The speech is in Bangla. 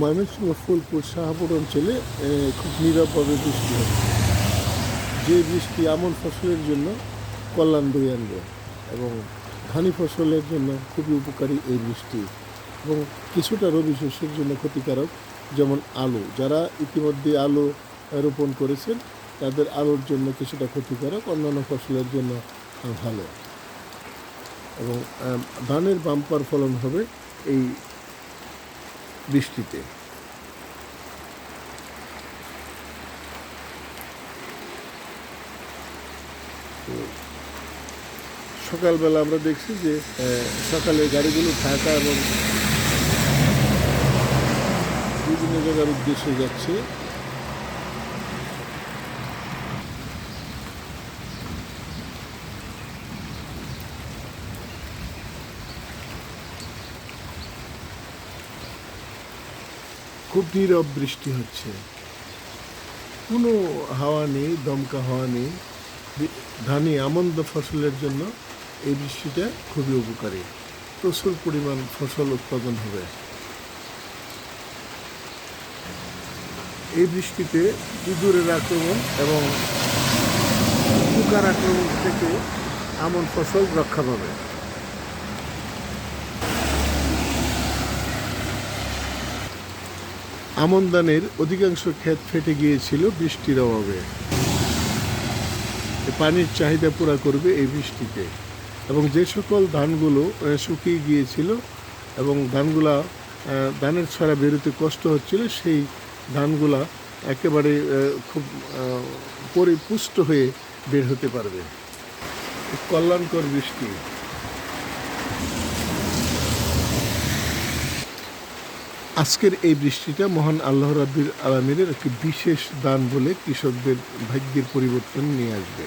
ময়মনসিংহ ফুলপুর শাহপুর অঞ্চলে খুব নীরবভাবে বৃষ্টি হচ্ছে যে বৃষ্টি আমন ফসলের জন্য কল্যাণ বয়ে আনবে এবং ধানি ফসলের জন্য খুবই উপকারী এই বৃষ্টি এবং কিছুটা রবি শস্যের জন্য ক্ষতিকারক, যেমন আলু। যারা ইতিমধ্যে আলু রোপণ করেছেন, তাদের আলুর জন্য কিছুটা ক্ষতিকারক, অন্যান্য ফসলের জন্য ভালো। এবং ধানের বাম্পার ফলন হবে এই বৃষ্টিতে। সকালবেলা আমরা দেখছি যে সকালে গাড়িগুলো থাকা এবং বিভিন্ন জায়গার উদ্দেশ্যে যাচ্ছে। খুব নীরব বৃষ্টি হচ্ছে। কোনো হাওয়া নেই, দমকা হাওয়া নেই। ধানি আমন্দ ফসলের জন্য এই বৃষ্টিটা খুবই উপকারী। প্রচুর পরিমাণ ফসল উৎপাদন হবে। এই বৃষ্টিতে ইঁদুরের আক্রমণ এবং পোকার আক্রমণ থেকে আমন ফসল রক্ষা পাবে। আমন ধানের অধিকাংশ ক্ষেত ফেটে গিয়েছিল বৃষ্টির অভাবে। পানির চাহিদা পুরা করবে এই বৃষ্টিতে। এবং যে সকল ধানগুলো শুকিয়ে গিয়েছিল এবং ধানগুলা ধানের ছড়া বেরোতে কষ্ট হচ্ছিল, সেই ধানগুলা একেবারে খুব পরিপুষ্ট হয়ে বের হতে পারবে। কল্যাণকর বৃষ্টি। আজকের এই বৃষ্টিটা মহান আল্লাহ রাব্বির আলমীর একটি বিশেষ দান বলে কৃষকদের ভাগ্যের পরিবর্তন নিয়ে আসবে।